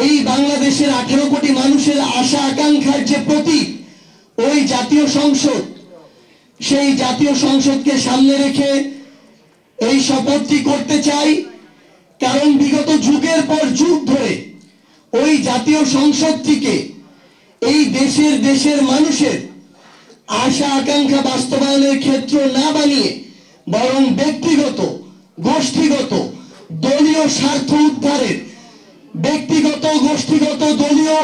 এই বাংলাদেশের আঠেরো কোটি মানুষের আশা আকাঙ্ক্ষার যে প্রতীক, ওই জাতীয় সংসদ, সেই জাতীয় সংসদকে সামনে রেখে এই শপথটি করতে চাই। কারণ বিগত যুগের পর যুগ ধরে ওই জাতীয় সংসদটিকে এই দেশের দেশের মানুষের আশা আকাঙ্ক্ষা বাস্তবায়নের ক্ষেত্র না বানিয়ে বরং ব্যক্তিগত, গোষ্ঠীগত, দলীয় স্বার্থ উদ্ধারের ব্যক্তিগত গোষ্ঠীগত দলীয়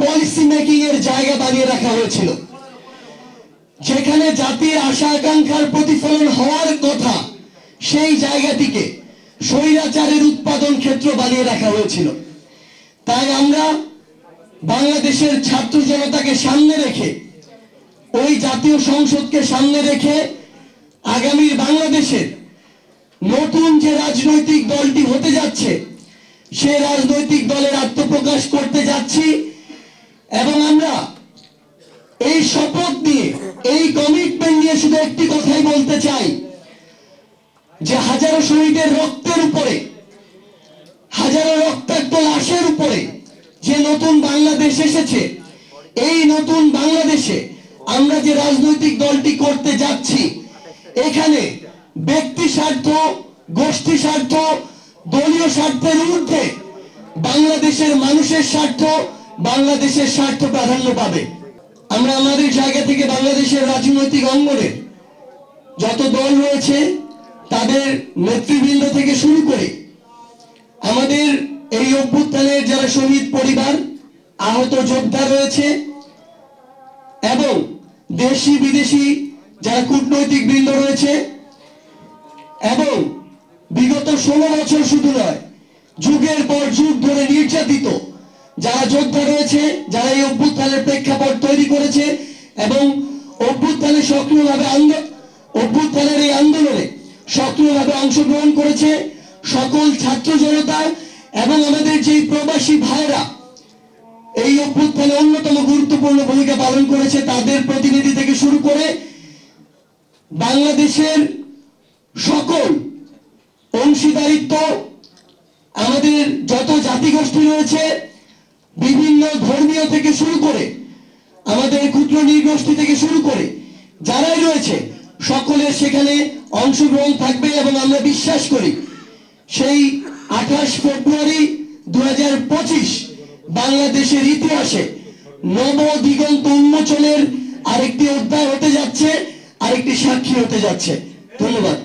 পলিসি মেকিং এর জায়গা বানিয়ে রাখা হয়েছিল। যেখানে জাতির আশা আকাঙ্ক্ষার প্রতিফলন হওয়ার কথা সেই জায়গাটিকে স্বৈরাচারের উৎপাদন ক্ষেত্র বানিয়ে রাখা হয়েছিল। তাই আমরা বাংলাদেশের ছাত্র জনতাকে সামনে রেখে, ওই জাতীয় সংসদকে সামনে রেখে আগামীর বাংলাদেশের নতুন যে রাজনৈতিক দলটি হতে যাচ্ছে সে রাজনৈতিক দলের আত্মপ্রকাশ করতে যাচ্ছি এবং আমরা এই শপথ নিয়ে, এই কমিটমেন্ট নিয়ে শুধু একটি কথাই বলতে চাই যে হাজারো শহীদের রক্তের উপরে, হাজারো রক্তাক্ত লাশের উপরে যে নতুন বাংলাদেশ এসেছে, এই নতুন বাংলাদেশে আমরা যে রাজনৈতিক দলটি করতে যাচ্ছি, এখানে ব্যক্তি স্বার্থ, গোষ্ঠী স্বার্থ দলীয় স্বার্থের ঊর্ধ্বে বাংলাদেশের মানুষের স্বার্থ বাংলাদেশের স্বার্থ প্রাধান্য পাবে। আমরা আমাদের জায়গা থেকে বাংলাদেশের রাজনৈতিক অঙ্গনে যত দল রয়েছে, তাদের নেতৃবৃন্দ থেকে শুরু করে আমাদের এই অভ্যুত্থানের যারা শহীদ পরিবার, আহত যোদ্ধা রয়েছে এবং দেশি বিদেশি যারা কূটনৈতিক বৃন্দ রয়েছে এবং ষোলো বছর শুধু নয়, যুগের পর যুগ ধরে নির্যাতিত। যারা যোদ্ধা রয়েছে, যারা এই অভ্যুত্থানের প্রেক্ষাপট তৈরি করেছে এবং অভ্যুত্থানে সক্রিয়ভাবে অভ্যুত্থানের এই আন্দোলনে সক্রিয়ভাবে অংশগ্রহণ করেছে সকল ছাত্র জনতা এবং আমাদের যেই প্রবাসী ভাইরা এই অভ্যুত্থানে অন্যতম গুরুত্বপূর্ণ ভূমিকা পালন করেছে, তাদের প্রতিনিধি থেকে শুরু করে বাংলাদেশের অংশীদারিত্ব আমাদের যত জাতিগোষ্ঠী রয়েছে, বিভিন্ন ধর্মীয় থেকে শুরু করে, আমাদের ক্ষুদ্র নৃগোষ্ঠী থেকে শুরু করে, যারাই রয়েছে সকলের সেখানে অংশগ্রহণ থাকবে এবং আমরা বিশ্বাস করি, সেই আঠাশ ফেব্রুয়ারি দু হাজার পঁচিশ বাংলাদেশের ইতিহাসে নব দিগন্ত উন্মোচনের আরেকটি অধ্যায় হতে যাচ্ছে, আরেকটি সাক্ষী হতে যাচ্ছে। ধন্যবাদ।